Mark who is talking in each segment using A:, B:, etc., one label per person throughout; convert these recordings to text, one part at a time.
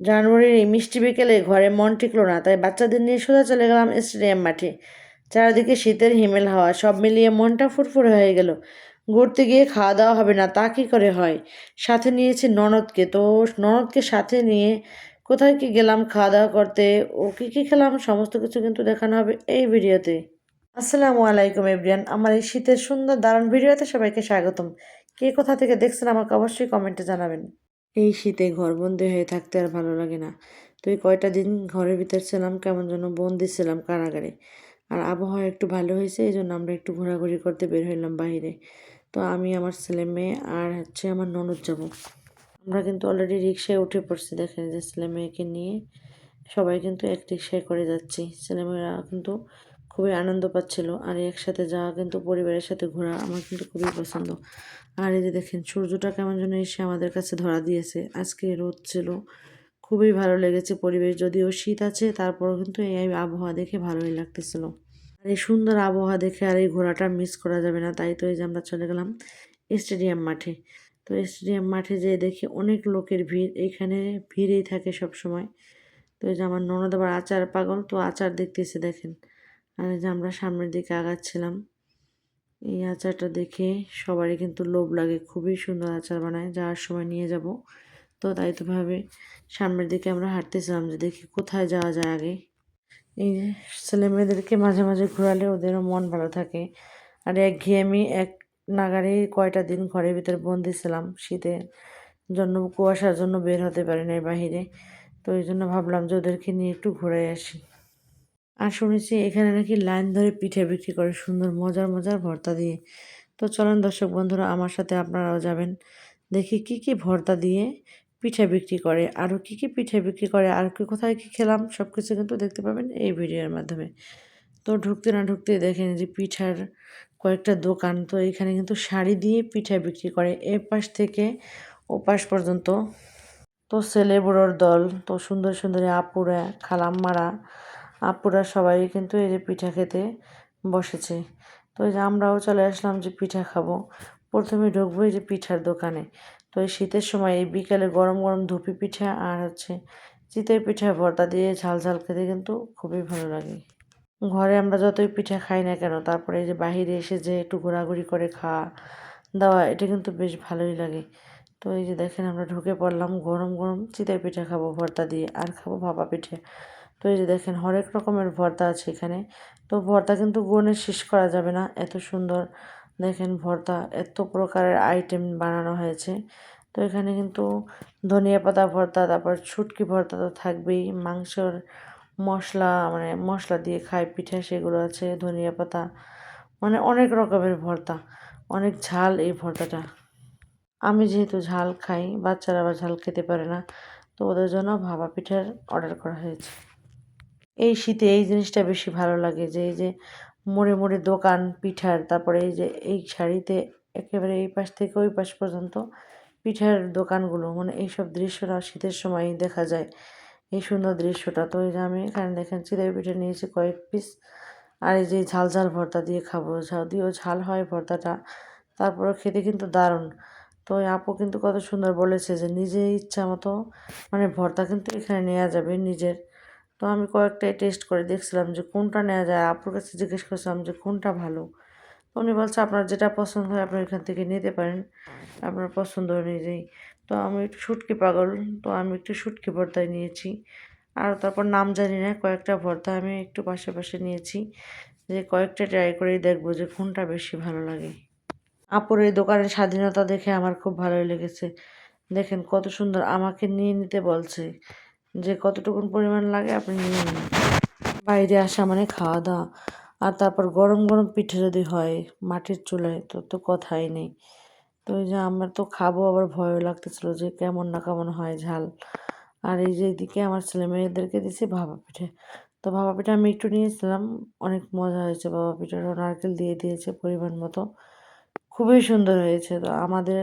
A: জানুয়ারির এই মিষ্টি বিকেলে ঘরে মন টিকলো না, তাই বাচ্চাদের নিয়ে সোজা চলে গেলাম স্টেডিয়াম মাঠে। চারিদিকে শীতের হিমেল হাওয়া, সব মিলিয়ে মনটা ফুরফুরে হয়ে গেল। ঘুরতে গিয়ে খাওয়া দাওয়া হবে না, তা কী করে হয়? সাথে নিয়েছি ননদকে, তো ননদকে সাথে নিয়ে কোথায় কি গেলাম, খাওয়া দাওয়া করতে, ও কী কী খেলাম, সমস্ত কিছু কিন্তু দেখানো হবে এই ভিডিওতে। আসসালামু আলাইকুম এভরিয়ান, আমার এই শীতের সুন্দর দারুণ ভিডিওতে সবাইকে স্বাগতম। কে কোথা থেকে দেখছেন আমাকে অবশ্যই কমেন্টে জানাবেন। এই শীতে ঘরবন্দি হয়ে থাকতে আর ভালো লাগে না। তুই কয়টা দিন ঘরের ভিতর ছিলাম, কেমন যেন বন্দি ছিলাম কারাগারে। আর আবহাওয়া একটু ভালো হয়েছে এই জন্য আমরা একটু ঘোরাঘুরি করতে বের হইলাম বাইরে তো আমি আমার ছেলে মেয়ে আর হচ্ছে আমার ননদ যাব। আমরা কিন্তু অলরেডি রিক্সায় উঠে পড়ছি, দেখেন যে ছেলে মেয়েকে নিয়ে। সবাই কিন্তু এক রিক্সায় করে যাচ্ছি। ছেলেমেয়েরা কিন্তু খুবই আনন্দ পাচ্ছিল। আর একসাথে যাওয়া কিন্তু পরিবারের সাথে ঘোরা আমার কিন্তু খুবই পছন্দ। আর এই যে দেখেন, সূর্যটা কেমন যেন এসে আমাদের কাছে ধরা দিয়েছে। আজকে রোদ ছিল, খুবই ভালো লেগেছে পরিবেশ, যদিও শীত আছে, তারপরও কিন্তু এই আবহাওয়া দেখে ভালোই লাগতেছিল। আর এই সুন্দর আবহাওয়া দেখে আর এই ঘোরাটা মিস করা যাবে না। তাই তো এই যে আমরা চলে গেলাম স্টেডিয়াম মাঠে। তো স্টেডিয়াম মাঠে যেয়ে দেখি অনেক লোকের ভিড় এইখানে ভিড়েই থাকে সব সময় তো এই যে আমার ননদ আবার আচার পাগল, তো আচার দেখতেছে দেখেন। আর যে আমরা সামনের দিকে আগাচ্ছিলাম, এই আচারটা দেখে সবারই কিন্তু লোভ লাগে, খুবই সুন্দর আচার বানায়, যাওয়ার সময় নিয়ে যাব। তো তাই তো ভাবে সামনের দিকে আমরা হাঁটতেছিলাম যে দেখি কোথায় যাওয়া যায় আগে। এই যে ছেলে মেয়েদেরকে মাঝে মাঝে ঘোরালে ওদেরও মন ভালো থাকে। আর এক ঘিয়েমি এক নাগারে কয়টা দিন ঘরের ভিতরে বন্দি ছিলাম শীতের জন্য কুয়াশার জন্য বের হতে পারি না বাহিরে। তো ওই জন্য ভাবলাম যে ওদেরকে নিয়ে একটু ঘুরে আসি। আর শুনেছি এখানে নাকি লাইন ধরে পিঠে বিক্রি করে সুন্দর মজার মজার ভর্তা দিয়ে। তো চলেন দর্শক বন্ধুরা, আমার সাথে আপনারাও যাবেন। দেখি কি কি ভর্তা দিয়ে পিঠে বিক্রি করে আরও কি কি পিঠে বিক্রি করে, আর কি কোথায় কি খেলাম সব কিছু কিন্তু দেখতে পাবেন এই ভিডিওর মাধ্যমে। তো ঢুকতে না ঢুকতে দেখেন যে পিঠার কয়েকটা দোকান, তো এখানে কিন্তু শাড়ি দিয়ে পিঠা বিক্রি করে এ পাশ থেকে ও পাশ পর্যন্ত। তো ছেলে দল, তো সুন্দর সুন্দর আপুরা, খালাম্মারা আপুরা সবাই কিন্তু এই যে পিঠা খেতে বসেছে। তো এই যে আমরাও চলে আসলাম যে পিঠা খাব। প্রথমে ঢুকবো এই যে পিঠার দোকানে। তো এই শীতের সময় এই বিকালে গরম গরম ধুপি পিঠা আর হচ্ছে চিতই পিঠা, ভর্তা দিয়ে ঝাল ঝাল খেতে কিন্তু খুবই ভালো লাগে। ঘরে আমরা যতই পিঠা খাই না কেন, তারপরে এই যে বাহিরে এসে যে একটু ঘোরাঘুরি করে খাওয়া দাওয়া, এটা কিন্তু বেশ ভালোই লাগে। তো এই যে দেখেন আমরা ঢুকে পড়লাম, গরম গরম চিতই পিঠা খাব, ভর্তা দিয়ে, আর খাব ভাপা পিঠে। তো এই যে দেখেন, হরেক রকমের ভর্তা আছে এখানে। তো ভর্তা কিন্তু গুণে শেষ করা যাবে না, এত সুন্দর। দেখেন ভর্তা, এত প্রকারের আইটেম বানানো হয়েছে। তো এখানে কিন্তু ধনিয়া পাতা ভর্তা, তারপর ছুটকি ভর্তা তো থাকবেই। মাংসর মশলা মানে মশলা দিয়ে খায় পিঠা, সেগুলো আছে, ধনিয়া পাতা। মানে অনেক রকমের ভর্তা, অনেক ঝাল এই ভর্তাটা। আমি যেহেতু ঝাল খাই, বাচ্চারা আবার ঝাল খেতে পারে না, তো ওদের জন্য ভাপা পিঠার অর্ডার করা হয়েছে। এই শীতে এই জিনিসটা বেশি ভালো লাগে যে, এই যে মোড়ে মোড়ে দোকান, পিঠার, তারপরে এই যে এই শাড়িতে একেবারে এই পাশ থেকে ওই পাশ পর্যন্ত পিঠার দোকানগুলো মানে এইসব দৃশ্যটা শীতের সময় দেখা যায়। এই সুন্দর দৃশ্যটা। তো এই যে আমি এখানে দেখেন চিড়াই পিঠে নিয়েছি কয়েক পিস আর এই যে ঝাল ঝাল ভর্তা দিয়ে খাব। যদিও ঝাল হয় ভর্তাটা তারপরে খেতে কিন্তু দারুণ। তো ওই আপু কিন্তু কত সুন্দর বলেছে যে নিজে ইচ্ছা মতো মানে ভর্তা কিন্তু এখানে নেওয়া যাবে নিজের। তো আমি কয়েকটাই টেস্ট করে দেখছিলাম যে কোনটা নেওয়া যায়। আপুর কাছে জিজ্ঞেস করছিলাম যে কোনটা ভালো? তো উনি বলছে, আপনার যেটা পছন্দ হয় আপনি এখান থেকে নিতে পারেন। আপনার পছন্দ অনুযায়ী। তো আমি একটু শুটকি পাগল, তো আমি একটু শুটকি ভর্তায় নিয়েছি। আর তারপর নাম জানি না, কয়েকটা ভর্তা আমি একটু পাশে পাশে নিয়েছি। যে কয়েকটা ট্রাই করেই দেখব যে কোনটা বেশি ভালো লাগে। আপুর এই দোকানের স্বাধীনতা দেখে আমার খুব ভালোই লেগেছে। দেখেন কত সুন্দর আমাকে নিয়ে নিতে বলছে। যে কতটুকুন পরিমাণ লাগে আপনি নিয়ে নিন। বাইরে আসা মানে খাওয়া দাওয়া। আর তারপর গরম গরম পিঠে যদি হয় মাটির চুলায়, তো তো কথাই নেই। তো ওই যে আমরা তো খাব, আবার ভয়ও লাগতেছিলো যে কেমন না কেমন হয় ঝাল। আর এই যে এদিকে আমার ছেলে মেয়েদেরকে দিছি ভাপা পিঠে। তো ভাপা পিঠে আমি একটু নিয়েছিলাম, অনেক মজা হয়েছে ভাপা পিঠাটা নারকেল দিয়ে দিয়েছে পরিমাণ মতো। খুবই সুন্দর হয়েছে। তো আমাদের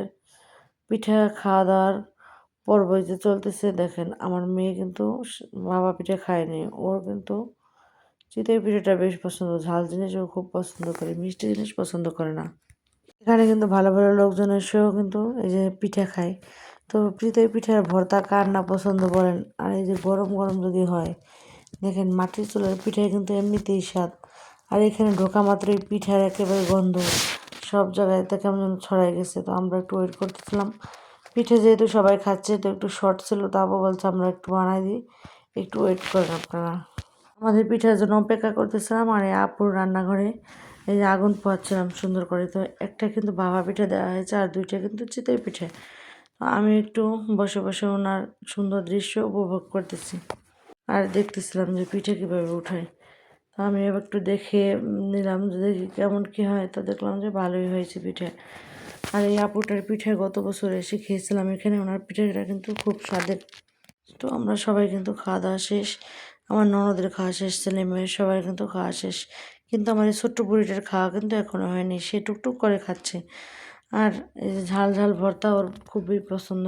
A: পিঠা খাওয়া দাওয়ার পর্বই যে চলতেছে, দেখেন আমার মেয়ে কিন্তু বাবা পিঠে খায়নি। ওর কিন্তু চিতই পিঠেটা বেশ পছন্দ। ঝাল জিনিস ও খুব পছন্দ করে, মিষ্টি জিনিস পছন্দ করে না। এখানে কিন্তু ভালো ভালো লোকজন এসেও কিন্তু এই যে পিঠে খায়। তো চিতই পিঠার ভর্তা কার না পছন্দ বলেন? আর এই যে গরম গরম যদি হয়, দেখেন মাটির চুলার পিঠে কিন্তু এমনিতেই স্বাদ। আর এখানে ঢোকা মাত্রই পিঠার একেবারে গন্ধ। সব জায়গায় তো কেমন ছড়াই গেছে। তো আমরা একটু ওয়েট করতেছিলাম। পিঠে যেহেতু সবাই খাচ্ছে, তো একটু শর্ট ছিল তারপর বলছে আমরা একটু বানাই দিই। একটু ওয়েট করেন আপনারা। আমাদের পিঠার জন্য অপেক্ষা করতেছিলাম, আর এই আপুর রান্নাঘরে এই যে আগুন পোয়াচ্ছিলাম সুন্দর করে। তো একটা কিন্তু বাবা পিঠা দেওয়া হয়েছে, আর দুইটা কিন্তু চিতই পিঠে। আমি একটু বসে বসে ওনার সুন্দর দৃশ্য উপভোগ করতেছি। আর দেখতেছিলাম যে পিঠে কীভাবে উঠায়। তো আমি একটু দেখে নিলাম যে দেখি কেমন কী হয়। তো দেখলাম যে ভালোই হয়েছে পিঠে। আর এই আপুটার পিঠে গত বছর এসে খেয়েছিলাম। এখানে ওনার পিঠেটা কিন্তু খুব স্বাদের। তো আমরা সবাই কিন্তু খাওয়া দাওয়া শেষ। আমার ননদের খাওয়া শেষ, ছেলে মেয়ের সবাই কিন্তু খাওয়া শেষ। কিন্তু আমার এই ছোট্ট বুড়িটার খাওয়া কিন্তু এখনও হয়নি। সে টুকটুক করে খাচ্ছে। আর এই যে ঝাল ঝাল ভর্তা ওর খুবই পছন্দ।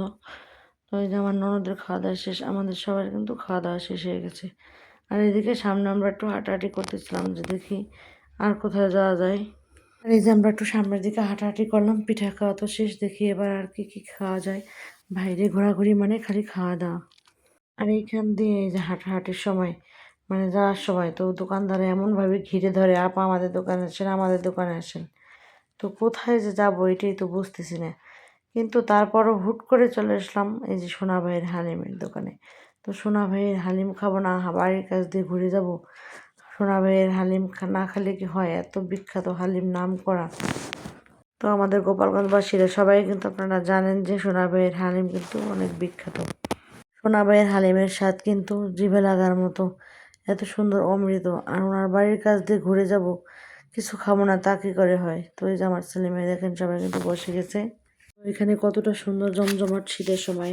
A: তো এই যে আমার ননদের খাওয়া দাওয়া শেষ, আমাদের সবার কিন্তু খাওয়া দাওয়া শেষ হয়ে গেছে। আর এদিকে সামনে আমরা একটু হাঁটাহাঁটি করতেছিলাম যে দেখি আর কোথায় যাওয়া যায়। আর এই যে আমরা একটু সামনের দিকে হাঁটাহাঁটি করলাম, পিঠা খাওয়া তো শেষ, দেখি এবার আর কি কি খাওয়া যায়। বাইরে ঘোরাঘুরি মানে খালি খাওয়া দাওয়া। আর এইখান দিয়ে এই যে হাঁটাহাঁটির সময় মানে যাওয়ার সময় তো দোকানদারে এমনভাবে ঘিরে ধরে, আপা, আমাদের দোকানে আসেন, আমাদের দোকানে আসেন। তো কোথায় যে যাব এটাই তো বুঝতেছি না। কিন্তু তারপরও হুট করে চলে আসলাম এই যে সোনা ভাইয়ের হালিমের দোকানে। তো সোনা ভাইয়ের হালিম খাব না, বাড়ির কাছ দিয়ে ঘুরে যাব। সোনা ভাইয়ের হালিম না খেলে কি হয়? এত বিখ্যাত হালিম নাম করা তো আমাদের গোপালগঞ্জবাসীরা সবাই কিন্তু আপনারা জানেন যে সোনা ভাইয়ের হালিম কিন্তু অনেক বিখ্যাত। সোনা ভাইয়ের হালিমের স্বাদ কিন্তু জিভে লাগার মতো। এত সুন্দর অমৃত। আর ওনার বাড়ির কাছ দিয়ে ঘুরে যাব, কিছু খাব না, তা কী করে হয়? তো এই যে আমার ছেলে মেয়ে দেখেন, সবাই কিন্তু বসে গেছে। এখানে কতটা সুন্দর জমজমাট শীতের সময়।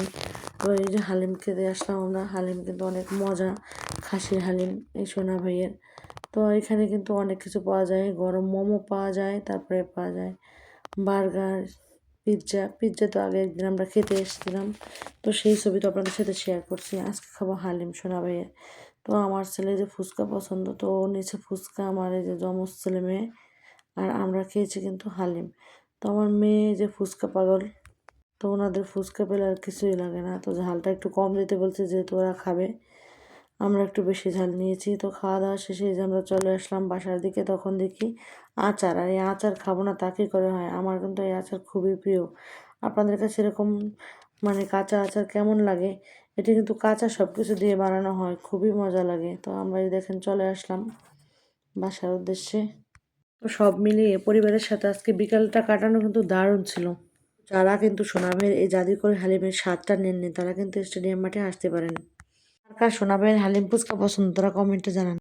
A: তো এই যে হালিম খেতে আসলাম আমরা। হালিম কিন্তু অনেক মজা খাসির হালিম, এই সোনা ভাইয়ের। তো এখানে কিন্তু অনেক কিছু পাওয়া যায়। গরম মোমো পাওয়া যায়, তারপরে পাওয়া যায় বার্গার, পিৎজা। পিৎজা তো আগে একদিন আমরা খেতে এসেছিলাম। তো সেই ছবি তো আপনাদের সাথে শেয়ার করছি। আজকে খাব হালিম সোনা ভাইয়ের। তো আমার ছেলে যে ফুচকা পছন্দ, তো ও নিচে ফুচকা, আমার এই যে যমজ ছেলে মেয়ে। আর আমরা খেয়েছি কিন্তু হালিম। তো আমার মেয়ে যে ফুচকা পাগল তো ওনাদের ফুচকা পেলে আর কিছুই লাগে না। তো ঝালটা একটু কম দিতে বলছে, যেহেতু ওরা খাবে। আমরা একটু বেশি ঝাল নিয়েছি। তো খাওয়া দাওয়া শেষে যে আমরা চলে আসলাম বাসার দিকে, তখন দেখি আচার। আর এই আচার খাব না, তা কী করে হয়? আমার কিন্তু এই আচার খুবই প্রিয়। আপনাদের কাছে এরকম মানে কাঁচা আচার কেমন লাগে? এটি কিন্তু কাঁচা সব কিছু দিয়ে বানানো হয়, খুবই মজা লাগে। তো আমরা দেখেন চলে আসলাম বাসার উদ্দেশ্যে। তো সব মিলিয়ে পরিবারের সাথে আজকে বিকালটা কাটানো কিন্তু দারুণ ছিল। যারা কিন্তু সোনাবের এই জাদুকর হালিমের স্বাদটা নেননি, তারা কিন্তু স্টেডিয়াম মাঠে আসতে পারেন। কার সোনাভাইয়ের হালিম ফুচকা পছন্দ, তারা কমেন্টে জানান।